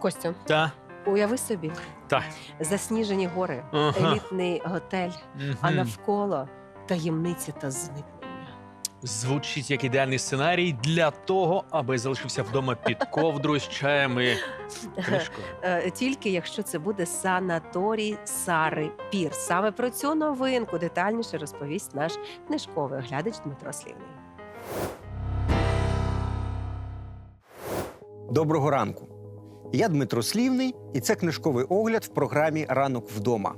Костю, Та. уяви собі, Та. засніжені гори, Ага. елітний готель, а Мгм. навколо таємниці та зникнення. Звучить як ідеальний сценарій для того, аби залишився вдома під ковдрою з чаєм і книжкою. Е, Тільки якщо це буде санаторій Сари Пір. Саме про цю новинку детальніше розповість наш книжковий оглядач Дмитро Слівний. Доброго ранку. Я Дмитро Слівний, і це книжковий огляд в програмі Ранок вдома.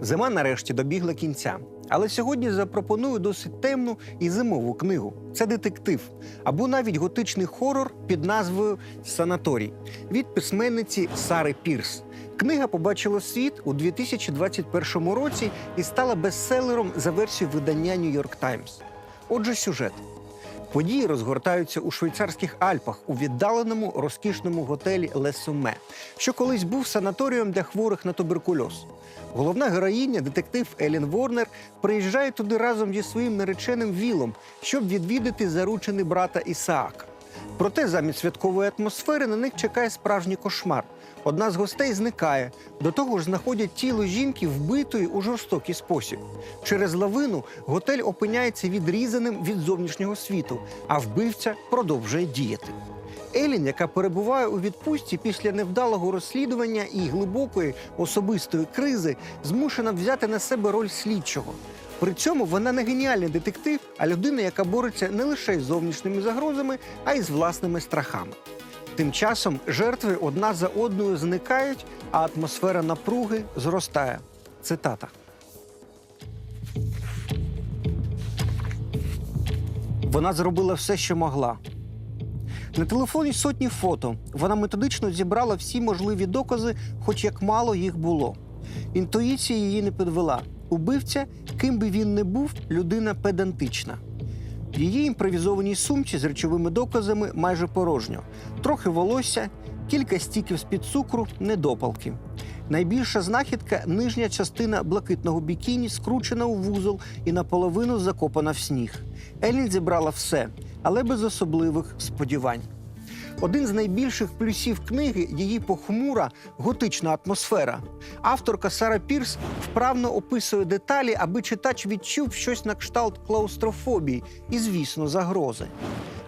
Зима нарешті добігла кінця. Але сьогодні запропоную досить темну і зимову книгу. Це детектив або навіть готичний хорор під назвою Санаторій від письменниці Сари Пірс. Книга побачила світ у 2021 році і стала бестселером за версією видання York Times. Отже, сюжет. Події розгортаються у швейцарських Альпах у віддаленому розкішному готелі Лесуме, що колись був санаторієм для хворих на туберкульоз. Головна героїня, детектив Елін Ворнер, приїжджає туди разом зі своїм нареченим Вілом, щоб відвідати заручений брата Ісаака. Проте замість святкової атмосфери на них чекає справжній кошмар. Одна з гостей зникає. До того ж, знаходять тіло жінки вбитої у жорстокий спосіб. Через лавину готель опиняється відрізаним від зовнішнього світу, а вбивця продовжує діяти. Елін, яка перебуває у відпустці після невдалого розслідування і глибокої особистої кризи, змушена взяти на себе роль слідчого. При цьому вона не геніальний детектив, а людина, яка бореться не лише з зовнішніми загрозами, а й з власними страхами. Тим часом жертви одна за одною зникають, а атмосфера напруги зростає. Цитата. Вона зробила все, що могла. На телефоні сотні фото. Вона методично зібрала всі можливі докази, хоч як мало їх було. Інтуїція її не підвела. Убивця, ким би він не був, людина педантична. Її імпровізованій сумці з речовими доказами майже порожньо. Трохи волосся, кілька стіків з-під цукру, недопалки. Найбільша знахідка нижня частина блакитного бікіні, скручена у вузол і наполовину закопана в сніг. Елін зібрала все, але без особливих сподівань. Один з найбільших плюсів книги її похмура готична атмосфера. Авторка Сара Пірс вправно описує деталі, аби читач відчув щось на кшталт клаустрофобії і, звісно, загрози.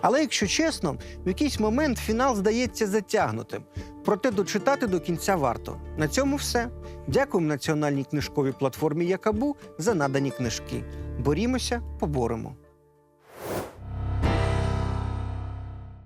Але якщо чесно, в якийсь момент фінал здається затягнутим. Проте дочитати до кінця варто. На цьому все. Дякуємо національній книжковій платформі Якабу за надані книжки. Борімося, поборемо.